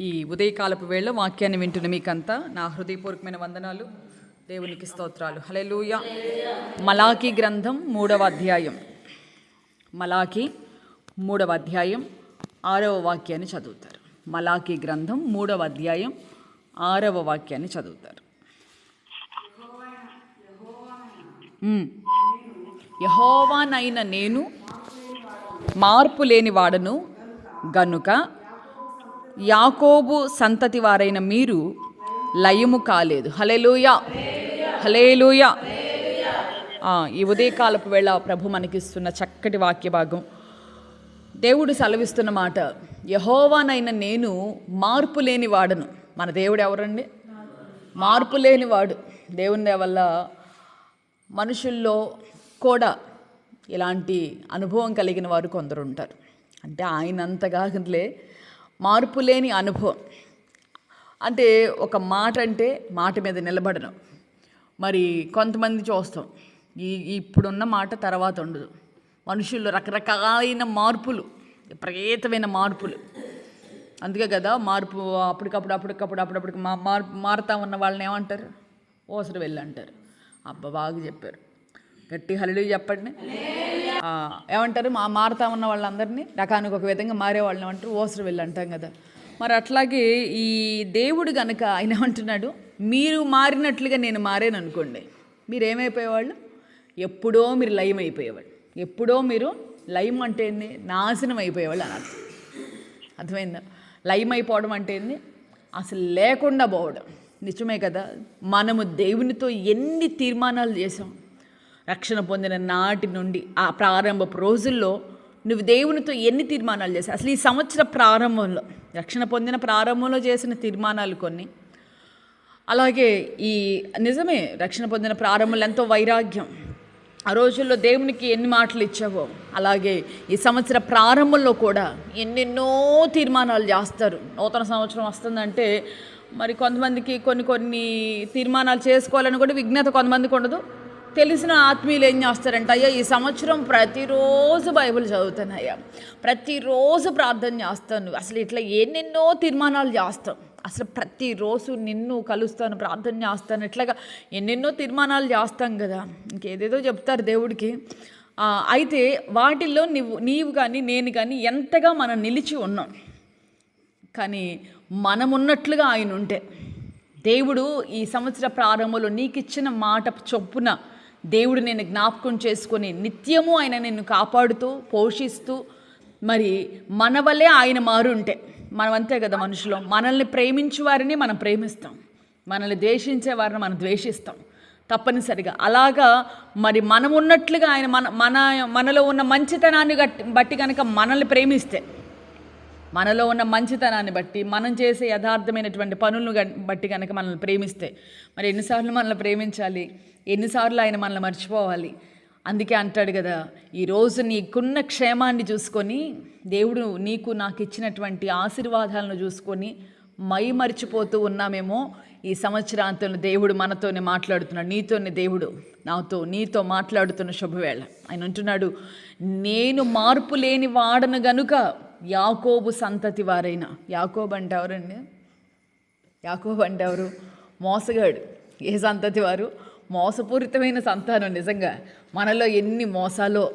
ఈ ఉదయకాలపు వేళ వాక్యాన్ని వింటున్న మీకంతా నా హృదయపూర్వకమైన వందనాలు. దేవునికి స్తోత్రాలు. హలెలూయ మలాకి గ్రంథం మూడవ అధ్యాయం. మలాకి మూడవ అధ్యాయం ఆరవ వాక్యాన్ని చదువుతారు. మలాకి గ్రంథం మూడవ అధ్యాయం ఆరవ వాక్యాన్ని చదువుతారు. యహోవానైన నేను మార్పు లేని వాడను గనుక యాకోబు సంతతి వారైన మీరు లయము కాలేదు. హలేలుయా హలేలుయా ఈ ఉదయకాలపు వేళ ప్రభు మనకిస్తున్న చక్కటి వాక్య భాగం దేవుడు సెలవిస్తున్న మాట యహోవానైన నేను మార్పు లేని వాడను. మన దేవుడు ఎవరండి? మార్పు లేని వాడు. దేవుని వల్ల మనుషుల్లో కూడా ఇలాంటి అనుభవం కలిగిన వారు కొందరు ఉంటారు అంటే ఆయన మార్పులేని అనుభవం. అంటే ఒక మాట అంటే మాట మీద నిలబడడం మరి కొంతమంది చూస్తాం ఈ ఇప్పుడున్న మాట తర్వాత ఉండదు. మనుషుల్లో రకరకాలైన మార్పులు విపరీతమైన మార్పులు. అందుకే కదా మార్పు అప్పటికప్పుడు అప్పటికప్పుడు అప్పుడప్పుడు మా మార్పు మారుతా ఉన్న వాళ్ళని ఏమంటారు? ఓసరు వెళ్ళి అంటారు అబ్బా బాగా చెప్పారు. గట్టి హల్లు చెప్పండి. ఏమంటారు? మా మారుతా ఉన్న వాళ్ళందరినీ రకానికి ఒక విధంగా మారే వాళ్ళని అంటారు ఓసరు వెళ్ళి అంటాం కదా. మరి అట్లాగే ఈ దేవుడు గనక ఆయన అంటున్నాడు మీరు మారినట్లుగా నేను మారాను అనుకోండి. మీరు ఏమైపోయేవాళ్ళు ఎప్పుడో మీరు లయం అయిపోయేవాళ్ళు. ఎప్పుడో మీరు లయం అంటే ఏంది? నాశనం అయిపోయేవాళ్ళు అని అర్థం. అర్థమైందా? లయం అయిపోవడం అంటే ఏంది? అసలు లేకుండా పోవడం. నిజమే కదా? మనము దేవునితో ఎన్ని తీర్మానాలు చేసాం? రక్షణ పొందిన నాటి నుండి ఆ ప్రారంభపు రోజుల్లో నువ్వు దేవునితో ఎన్ని తీర్మానాలు చేసావు అసలు ఈ సంవత్సర ప్రారంభంలో రక్షణ పొందిన ప్రారంభంలో చేసిన తీర్మానాలు కొన్ని. అలాగే ఈ నిజమే రక్షణ పొందిన ప్రారంభంలో ఎంతో వైరాగ్యం. ఆ రోజుల్లో దేవునికి ఎన్ని మాటలు ఇచ్చావో అలాగే ఈ సంవత్సర ప్రారంభంలో కూడా ఎన్నెన్నో తీర్మానాలు చేస్తారు. నూతన సంవత్సరం వస్తుందంటే మరి కొంతమందికి కొన్ని కొన్ని తీర్మానాలు చేసుకోవాలని కూడా విజ్ఞత కొంతమందికి ఉండదు. తెలిసిన ఆత్మీయులు ఏం చేస్తారంటే అయ్యా ఈ సంవత్సరం ప్రతిరోజు బైబిల్ చదువుతాను అయ్యా. ప్రతిరోజు ప్రార్థన చేస్తాను అసలు ఇట్లా ఎన్నెన్నో తీర్మానాలు చేస్తాం. అసలు ప్రతిరోజు నిన్ను కలుస్తాను ప్రార్థన చేస్తాను ఇట్లాగా ఎన్నెన్నో తీర్మానాలు చేస్తాం కదా. ఇంకేదేదో చెప్తారు దేవుడికి. అయితే వాటిల్లో నీవు నీవు కానీ నేను కానీ ఎంతగా మనం నిలిచి ఉన్నాం. కానీ మనమున్నట్లుగా ఆయన ఉంటే దేవుడు ఈ సంవత్సర ప్రారంభంలో నీకు ఇచ్చిన మాట చొప్పున దేవుడు నేను జ్ఞాపకం చేసుకొని నిత్యము ఆయన నిన్ను కాపాడుతూ పోషిస్తూ మరి మన వల్లే ఆయన మారుంటే మనం అంతే కదా మనుషులు. మనల్ని ప్రేమించే వారిని మనం ప్రేమిస్తాం. మనల్ని ద్వేషించే వారిని మనం ద్వేషిస్తాం. తప్పనిసరిగా. అలాగా మరి మనం ఉన్నట్లుగా ఆయన మన మన మనలో ఉన్న మంచితనాన్ని బట్టి కనుక మనల్ని ప్రేమిస్తే మనలో ఉన్న మంచితనాన్ని బట్టి మనం చేసే యథార్థమైనటువంటి పనులను బట్టి కనుక మనల్ని ప్రేమిస్తే మరి ఎన్నిసార్లు మనల్ని ప్రేమించాలి? ఎన్నిసార్లు ఆయన మనల్ని మర్చిపోవాలి? అందుకే అంటాడు కదా ఈరోజు నీకున్న క్షేమాన్ని చూసుకొని దేవుడు నీకు నాకు ఇచ్చినటువంటి ఆశీర్వాదాలను చూసుకొని మై మర్చిపోతూ ఉన్నామేమో ఈ సంవత్సరాంతంలో దేవుడు మనతోనే మాట్లాడుతున్నాడు. నీతోనే దేవుడు నాతో నీతో మాట్లాడుతున్న శుభవేళ. ఆయన అంటున్నాడు నేను మార్పు లేని వాడను గనుక యాకోబు సంతతి వారైన. యాకోబు అంటే ఎవరండి? యాకోబు అంటే ఎవరు? మోసగాడు. ఏ సంతతి వారు? మోసపూరితమైన సంతానం నిజంగా. మనలో ఎన్ని మోసాలో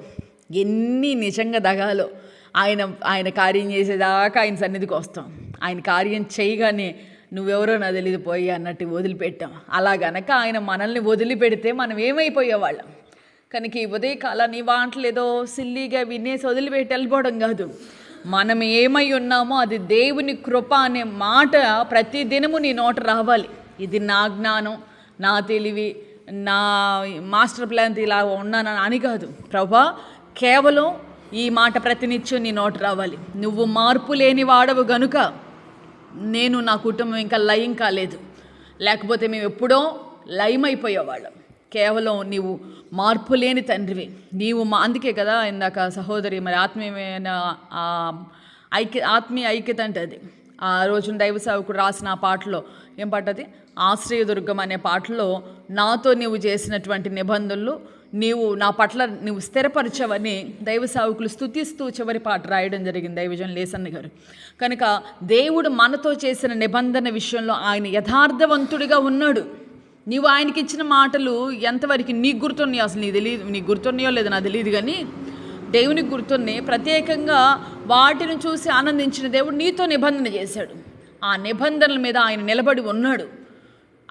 ఎన్ని నిజంగా దగాలో ఆయన ఆయన కార్యం చేసేదాకా ఆయన సన్నిధికి వస్తాం. ఆయన కార్యం చేయగానే నువ్వెవరో నా తెలియదు పోయి అన్నట్టు వదిలిపెట్టాం. అలా గనక ఆయన మనల్ని వదిలిపెడితే మనం ఏమైపోయేవాళ్ళం? కనుక ఈ ఉదయకాలాన్ని నీ ఏదో సిల్లీగా వినేసి వదిలిపెట్టి వెళ్ళిపోవడం కాదు. మనం ఏమై ఉన్నామో అది దేవుని కృప అనే మాట ప్రతి దినము నీ నోట రావాలి. ఇది నా జ్ఞానం నా తెలివి నా మాస్టర్ ప్లాన్ ఇలా ఉన్నానని అని కాదు. ప్రభా కేవలం ఈ మాట ప్రతినిత్యం నీ నోట రావాలి. నువ్వు మార్పు లేని వాడవు గనుక నేను నా కుటుంబం ఇంకా లయం కాలేదు. లేకపోతే మేము ఎప్పుడో లయం అయిపోయేవాళ్ళం కేవలం నీవు మార్పు లేని తండ్రివి. నీవు మా అందుకే కదా ఇందాక సహోదరి మరి ఆత్మీయమైన ఐక్య ఆత్మీయ ఐక్యత అంటే అది ఆ రోజున దైవ సేవకుడు రాసిన ఆ పాటలో ఏం పాట అది? ఆశ్రయదుర్గం అనే పాటలో నాతో నీవు చేసినటువంటి నిబంధనలు నీవు నా పట్ల నువ్వు స్థిరపరచవని దైవ సేవకులు స్థుతిస్తూ చివరి పాట రాయడం జరిగింది దైవజన్ లేసన్న గారు. కనుక దేవుడు మనతో చేసిన నిబంధన విషయంలో ఆయన యథార్థవంతుడిగా ఉన్నాడు. నీవు ఆయనకి ఇచ్చిన మాటలు ఎంతవరకు నీకు గుర్తున్నాయో అసలు నీకు తెలియదు నీకు గుర్తున్నాయో లేదో నాకు తెలియదు కానీ దేవునికి గుర్తున్నాయి. ప్రత్యేకంగా వాటిని చూసి ఆనందించిన దేవుడు నీతో నిబంధన చేశాడు. ఆ నిబంధనల మీద ఆయన నిలబడి ఉన్నాడు.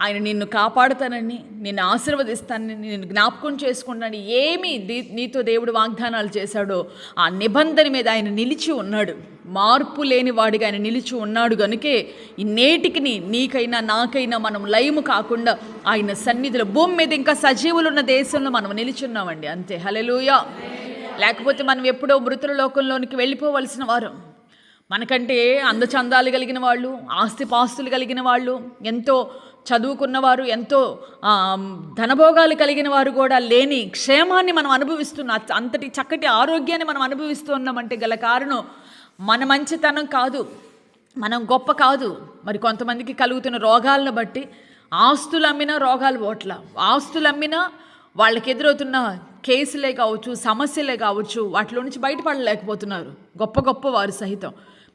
ఆయన నిన్ను కాపాడుతానని నిన్ను ఆశీర్వదిస్తానని నిన్ను జ్ఞాపకం చేసుకుంటానని ఏమి నీతో దేవుడు వాగ్దానాలు చేశాడో ఆ నిబంధన మీద ఆయన నిలిచి ఉన్నాడు. మార్పు లేని వాడిగా ఆయన నిలిచి ఉన్నాడు గనుకే ఈ నేటికి నీకైనా నాకైనా మనం లయము కాకుండా ఆయన సన్నిధిలో భూమి మీద ఇంకా సజీవులు ఉన్న దేశంలో మనం నిలిచున్నామండి అంతే. హలెలుయా లేకపోతే మనం ఎప్పుడో మృతుల లోకంలోనికి వెళ్ళిపోవలసిన వారం. మనకంటే అందచందాలు కలిగిన వాళ్ళు ఆస్తిపాస్తులు కలిగిన వాళ్ళు ఎంతో చదువుకున్నవారు ఎంతో ధనభోగాలు కలిగిన వారు కూడా లేని క్షేమాన్ని మనం అనుభవిస్తున్న అంతటి చక్కటి ఆరోగ్యాన్ని మనం అనుభవిస్తున్నామంటే గల కారణం మన మంచితనం కాదు మనం గొప్ప కాదు. మరి కొంతమందికి కలుగుతున్న రోగాలను బట్టి ఆస్తులు అమ్మినా రోగాలు పోట్ల. ఆస్తులు అమ్మినా వాళ్ళకి ఎదురవుతున్న కేసులే కావచ్చు సమస్యలే కావచ్చు వాటిలో నుంచి బయటపడలేకపోతున్నారు. గొప్ప గొప్ప వారు సహితం.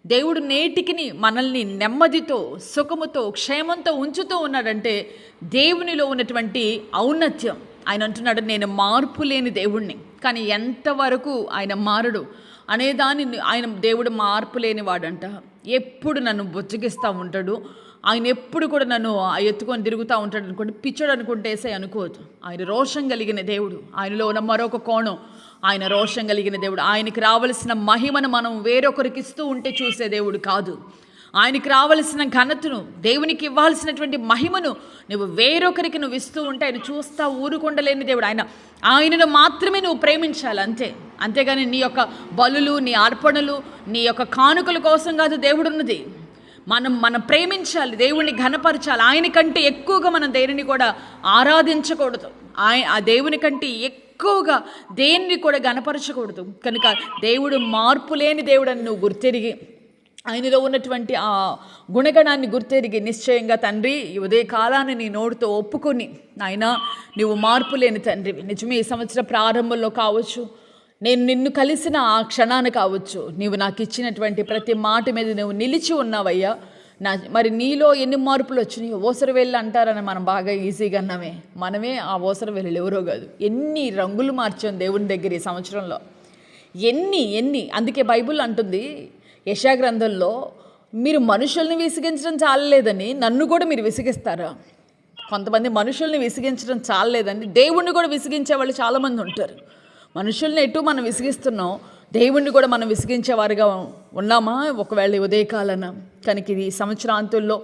దేవుడు నేటికిని మనల్ని నెమ్మదితో సుఖముతో క్షేమంతో ఉంచుతూ ఉన్నాడంటే దేవునిలో ఉన్నటువంటి ఔన్నత్యం. ఆయన అంటున్నాడు నేను మార్పు లేని దేవుణ్ణి. కానీ ఎంతవరకు ఆయన మారడు? అనే ఆయన దేవుడు మార్పు లేనివాడంట. ఎప్పుడు నన్ను బుచ్చగిస్తూ ఉంటాడు. ఆయన ఎప్పుడు కూడా నన్ను ఆ ఎత్తుకొని తిరుగుతూ ఉంటాడు అనుకోండి పిచ్చడు అనుకుంటే వేసే అనుకోవద్దు. ఆయన రోషం కలిగిన దేవుడు. ఆయనలో ఉన్న మరొక కోణం ఆయన రోషం కలిగిన దేవుడు. ఆయనకి రావలసిన మహిమను మనం వేరొకరికి ఇస్తూ ఉంటే చూసే దేవుడు కాదు. ఆయనకి రావలసిన ఘనతను దేవునికి ఇవ్వాల్సినటువంటి మహిమను నువ్వు వేరొకరికి నువ్వు ఇస్తూ ఉంటే ఆయన చూస్తా ఊరుకుండలేని దేవుడు. ఆయన ఆయనను మాత్రమే నువ్వు ప్రేమించాలి అంతే. అంతేగాని నీ యొక్క బలులు నీ అర్పణలు నీ యొక్క కానుకల కోసం కాదు దేవుడున్నది. మనం మనం ప్రేమించాలి దేవుణ్ణి ఘనపరచాలి. ఆయన కంటే ఎక్కువగా మనం దేనిని కూడా ఆరాధించకూడదు. ఆయన ఆ దేవుని కంటే ఎక్కువగా దేన్ని కూడా ఘనపరచకూడదు. కనుక దేవుడు మార్పు లేని దేవుడని నువ్వు గుర్తెరిగి ఆయనలో ఉన్నటువంటి ఆ గుణగణాన్ని గుర్తెరిగి నిశ్చయంగా తండ్రి ఉదయ కాలాన్ని నీ నోటితో ఒప్పుకొని నాయన నువ్వు మార్పు లేని తండ్రివి. నిజమే ఈ సంవత్సర ప్రారంభంలో కావచ్చు నేను నిన్ను కలిసిన ఆ క్షణాన్ని కావచ్చు. నీవు నాకు ఇచ్చినటువంటి ప్రతి మాట మీద నువ్వు నిలిచి ఉన్నావయ్యా. నా మరి నీలో ఎన్ని మార్పులు వచ్చినాయో ఓసర అంటారని మనం బాగా ఈజీగా అన్నామే. మనమే ఆ ఓసర వెళ్ళి ఎవరో కాదు. ఎన్ని రంగులు మార్చాం దేవుని దగ్గర ఈ సంవత్సరంలో. ఎన్ని ఎన్ని. అందుకే బైబుల్ అంటుంది యశాగ్రంథంలో మీరు మనుషుల్ని విసిగించడం చాలలేదని నన్ను కూడా మీరు విసిగిస్తారా? కొంతమంది మనుషుల్ని విసిగించడం చాలలేదని దేవుణ్ణి కూడా విసిగించే వాళ్ళు చాలామంది ఉంటారు. మనుషుల్ని ఎటు మనం విసిగిస్తున్నాం? దేవుణ్ణి కూడా మనం విసిగించేవారుగా ఉన్నామా? ఒకవేళ ఈ ఉదయకాలన కనుక ఇది సంవత్సరాంతుల్లో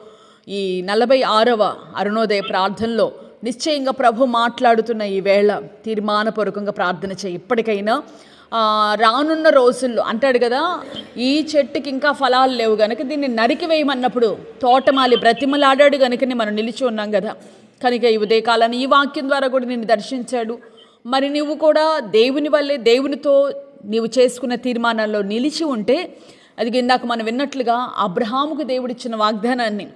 ఈ నలభై ఆరవ అరుణోదయ ప్రార్థనలో నిశ్చయంగా ప్రభు మాట్లాడుతున్న ఈ వేళ తీర్మానపూర్వకంగా ప్రార్థన చేయి. ఇప్పటికైనా రానున్న రోజుల్లో అంటాడు కదా ఈ చెట్టుకి ఇంకా ఫలాలు లేవు కనుక దీన్ని నరికి వేయమన్నప్పుడు తోటమాలి బ్రతిమలాడాడు కనుకనే మనం నిలిచి ఉన్నాం కదా. కనుక ఈ ఉదయకాలాన్ని ఈ వాక్యం ద్వారా కూడా నిన్ను దర్శించాడు. మరి నువ్వు కూడా దేవుని వల్లే దేవునితో నీవు చేసుకున్న తీర్మానాల్లో నిలిచి ఉంటే అది ఇందాక మనం విన్నట్లుగా అబ్రహాముకు దేవుడిచ్చిన వాగ్దానాన్ని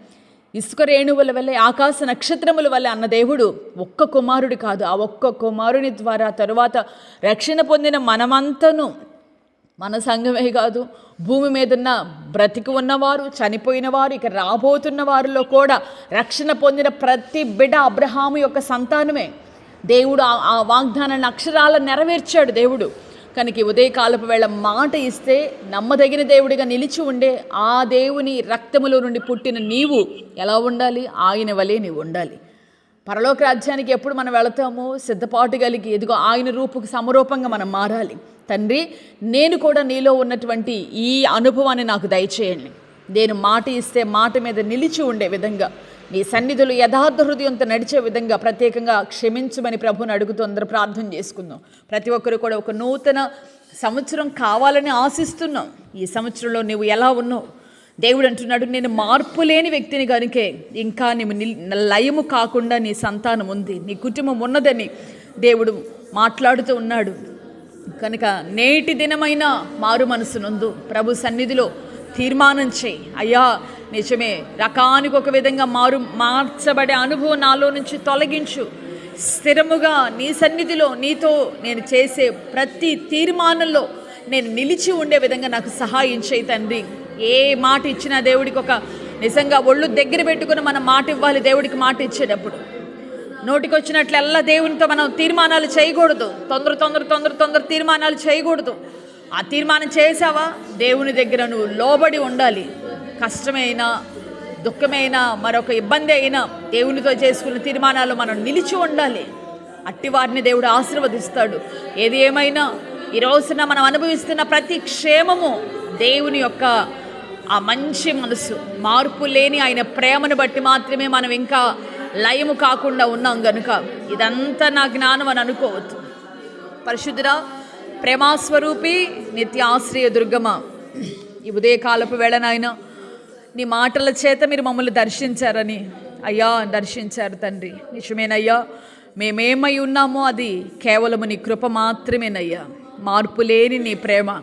ఇసుక రేణువుల వల్లే ఆకాశ నక్షత్రముల వల్లే అన్న దేవుడు ఒక్క కుమారుడు కాదు. ఆ ఒక్క కుమారుని ద్వారా తరువాత రక్షణ పొందిన మనమంతను మన సంఘమే కాదు భూమి మీద ఉన్న బ్రతికి ఉన్నవారు చనిపోయిన వారు ఇక రాబోతున్న వారిలో కూడా రక్షణ పొందిన ప్రతి బిడ్డ అబ్రహాము యొక్క సంతానమే. దేవుడు ఆ- ఆ వాగ్దానాన్ని అక్షరాల నెరవేర్చాడు దేవుడు. కనుక ఉదయకాలపు వేళ మాట ఇస్తే నమ్మదగిన దేవుడిగా నిలిచి ఉండే ఆ దేవుని రక్తములో నుండి పుట్టిన నీవు ఎలా ఉండాలి? ఆయన వలె నీవు ఉండాలి. పరలోక రాజ్యానికి ఎప్పుడు మనం వెళతామో సిద్ధపాటు కలిగి ఎదుగో ఆయన రూపుకు సమరూపంగా మనం మారాలి. తండ్రి నేను కూడా నీలో ఉన్నటువంటి ఈ అనుభవాన్ని నాకు దయచేయండి. నేను మాట ఇస్తే మాట మీద నిలిచి ఉండే విధంగా నీ సన్నిధులు యథార్థ హృదయంతో నడిచే విధంగా ప్రత్యేకంగా క్షమించమని ప్రభుని అడుగుతూ ప్రార్థన చేసుకుందాం. ప్రతి ఒక్కరు కూడా ఒక నూతన సంవత్సరం కావాలని ఆశిస్తున్నాం. ఈ సంవత్సరంలో నువ్వు ఎలా ఉన్నావు? దేవుడు అంటున్నాడు నేను మార్పు లేని వ్యక్తిని కనుకే ఇంకా నీవు లయము కాకుండా నీ సంతానం ఉంది. నీ కుటుంబం ఉన్నదని దేవుడు మాట్లాడుతూ ఉన్నాడు. కనుక నేటి దినమైన మారు మనసునందు. ప్రభు సన్నిధిలో తీర్మానం చేయి. అయ్యా నిజమే. రకానికి ఒక విధంగా మారు మార్చబడే అనుభవం నాలో నుంచి తొలగించు. స్థిరముగా నీ సన్నిధిలో నీతో నేను చేసే ప్రతి తీర్మానంలో నేను నిలిచి ఉండే విధంగా నాకు సహాయం చేయి తండ్రి. ఏ మాట ఇచ్చినా దేవుడికి ఒక నిజంగా ఒళ్ళు దగ్గర పెట్టుకుని మనం మాట ఇవ్వాలి దేవుడికి మాట ఇచ్చేటప్పుడు. నోటికొచ్చినట్లల్లా దేవునితో మనం తీర్మానాలు చేయకూడదు. తొందర తొందర తొందర తొందర తీర్మానాలు చేయకూడదు. ఆ తీర్మానం చేసావా దేవుని దగ్గర నువ్వు లోబడి ఉండాలి. కష్టమైనా దుఃఖమైనా మరొక ఇబ్బంది అయినా దేవునితో చేసుకున్న తీర్మానాలు మనం నిలిచి ఉండాలి. అట్టి వారిని దేవుడు ఆశీర్వదిస్తాడు. ఏది ఏమైనా ఈ రోజున మనం అనుభవిస్తున్న ప్రతి క్షేమము దేవుని యొక్క ఆ మంచి మనసు మార్పు లేని ఆయన ప్రేమను బట్టి మాత్రమే మనం ఇంకా లయము కాకుండా ఉన్నాం గనుక. ఇదంతా నా జ్ఞానం అని అనుకోవద్దు. పరిశుద్ధురా ప్రేమాస్వరూపి నిత్యాశ్రయ దుర్గమ. ఈ ఉదయకాలపు వేళ నీ మాటల చేత మీరు మమ్మల్ని దర్శించారని. అయ్యా దర్శించారు తండ్రి. నిజమేనయ్యా మేమేమై ఉన్నామో అది కేవలము నీ కృప మాత్రమేనయ్యా. మార్పు లేని నీ ప్రేమ.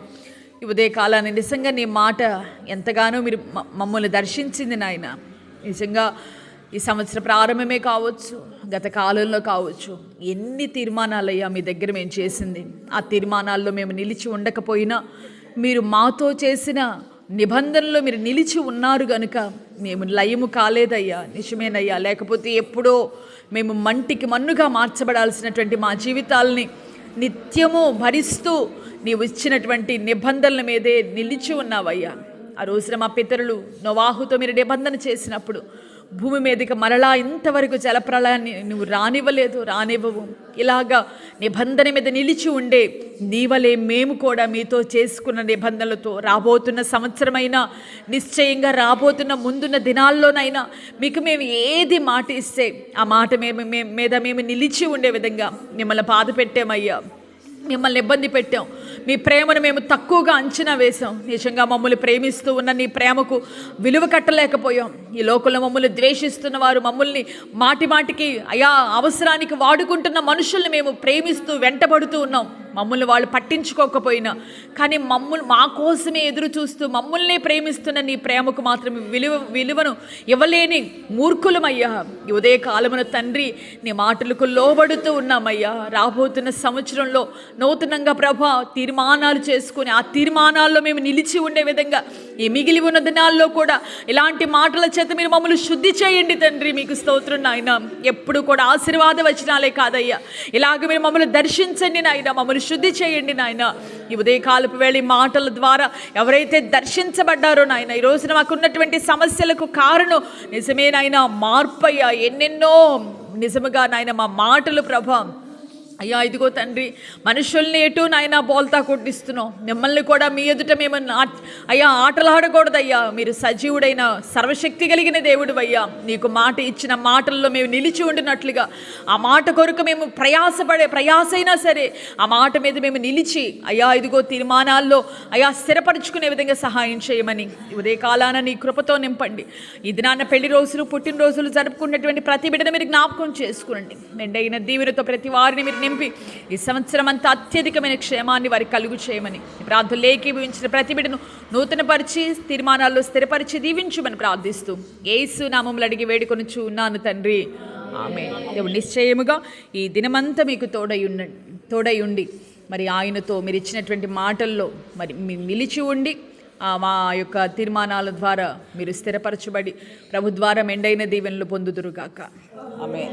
ఈ ఉదయకాలాన్ని నిజంగా నీ మాట ఎంతగానో మీరు మమ్మల్ని దర్శించింది నాయన. నిజంగా ఈ సంవత్సర ప్రారంభమే కావచ్చు గత కాలంలో కావచ్చు ఎన్ని తీర్మానాలయ్యా మీ దగ్గర మేము చేసింది. ఆ తీర్మానాల్లో మేము నిలిచి ఉండకపోయినా మీరు మాతో చేసిన నిబంధనలో మీరు నిలిచి ఉన్నారు గనుక మేము లయము కాలేదయ్యా నిజమేనయ్యా. లేకపోతే ఎప్పుడో మేము మంటికి మన్నుగా మార్చబడాల్సినటువంటి మా జీవితాల్ని నిత్యము భరిస్తూ నీవు ఇచ్చినటువంటి నిబంధనల మీదే నిలిచి ఉన్నావయ్యా. ఆ రోజున మా పితరులు నోవాహుతో మీరు నిబంధన చేసినప్పుడు భూమి మీదకి మరలా ఇంతవరకు జలప్రళయాన్ని నువ్వు రానివ్వలేదు రానివ్వవు. ఇలాగా నిబంధన మీద నిలిచి ఉండే నీవలే మేము కూడా మీతో చేసుకున్న నిబంధనలతో రాబోతున్న సంవత్సరమైనా నిశ్చయంగా రాబోతున్న ముందున్న దినాల్లోనైనా మీకు మేము ఏది మాట ఇస్తే ఆ మాట మేము మీద మేము నిలిచి ఉండే విధంగా మిమ్మల్ని బాధ పెట్టామయ్యా మిమ్మల్ని ఇబ్బంది పెట్టాం. మీ ప్రేమను మేము తక్కువగా అంచనా వేశాం. నిజంగా మమ్మల్ని ప్రేమిస్తూ ఉన్న నీ ప్రేమకు విలువ కట్టలేకపోయాం. ఈ లోకంలో మమ్మల్ని ద్వేషిస్తున్న వారు మమ్మల్ని మాటి మాటికి అయా అవసరానికి వాడుకుంటున్న మనుషుల్ని మేము ప్రేమిస్తూ వెంటబడుతూ ఉన్నాం. మమ్మల్ని వాళ్ళు పట్టించుకోకపోయినా. కానీ మమ్మల్ని మా కోసమే ఎదురు చూస్తూ మమ్మల్ని ప్రేమిస్తున్న నీ ప్రేమకు మాత్రమే విలువ విలువను ఇవ్వలేని మూర్ఖులమయ్యా. ఉదయ కాలమున తండ్రి నీ మాటలకు లోబడుతూ ఉన్నామయ్యా. రాబోతున్న సంవత్సరంలో నూతనంగా ప్రభా తీర్మానాలు చేసుకుని ఆ తీర్మానాల్లో మేము నిలిచి ఉండే విధంగా ఈ మిగిలి ఉన్న దినాల్లో కూడా ఇలాంటి మాటల చేత మీరు మమ్మల్ని శుద్ధి చేయండి తండ్రి. మీకు స్తోత్రం నాయన. ఎప్పుడు కూడా ఆశీర్వాద వచనాలే కాదయ్యా. ఇలాగ మీరు మమ్మల్ని దర్శించండి నాయన. మమ్మల్ని శుద్ధి చేయండి నాయన. ఈ ఉదయకాలపు వేళ మాటల ద్వారా ఎవరైతే దర్శించబడ్డారో నాయన ఈ రోజున సమస్యలకు కారణం నిజమే నాయన మార్పు ఎన్నెన్నో నిజముగా నాయన మా మాటలు ప్రభా. అయ్యా ఇదిగో తండ్రి మనుషుల్ని ఎటు నాయన బోల్తా కొట్టిస్తున్నాం మిమ్మల్ని కూడా మీ ఎదుట మేము నా- అయ్యా ఆటలాడకూడదయ్యా. మీరు సజీవుడైన సర్వశక్తి కలిగిన దేవుడు అయ్యా నీకు మాట ఇచ్చిన మాటల్లో మేము నిలిచి ఉండినట్లుగా ఆ మాట కొరకు మేము ప్రయాసపడే ప్రయాసైనా సరే ఆ మాట మీద మేము నిలిచి అయ్యా ఇదిగో తీర్మానాల్లో అయ్యా స్థిరపరచుకునే విధంగా సహాయం చేయమని. ఉదయ కాలాన నీ కృపతో నింపండి. ఈ దినాన్న పెళ్ళి రోజులు పుట్టినరోజులు జరుపుకున్నటువంటి ప్రతి బిడ్డను మీరు జ్ఞాపకం చేసుకోండి మెండైన దీవెనతో ప్రతి వారిని మీరు నింపి ఈ సంవత్సరం అంతా అత్యధికమైన క్షేమాన్ని వారికి కలుగు చేయమని. ఈ ప్రార్థనలు ఏకీభవించిన ప్రతి బిడ్డను నూతనపరిచి తీర్మానాల్లో స్థిరపరిచి దీవించమని ప్రార్థిస్తూ ఏసు నామములు అడిగి వేడుకొనుచు ఉన్నాను తండ్రి. ఆమె దేవుడు నిశ్చయముగా ఈ దినమంతా మీకు తోడై ఉండ తోడై ఉండి మరి ఆయనతో మీరు ఇచ్చినటువంటి మాటల్లో మరి నిలిచి ఉండి మా యొక్క తీర్మానాల ద్వారా మీరు స్థిరపరచబడి ప్రభు ద్వారా మెండైన దీవెనలు పొందుదురుగాక. ఆమె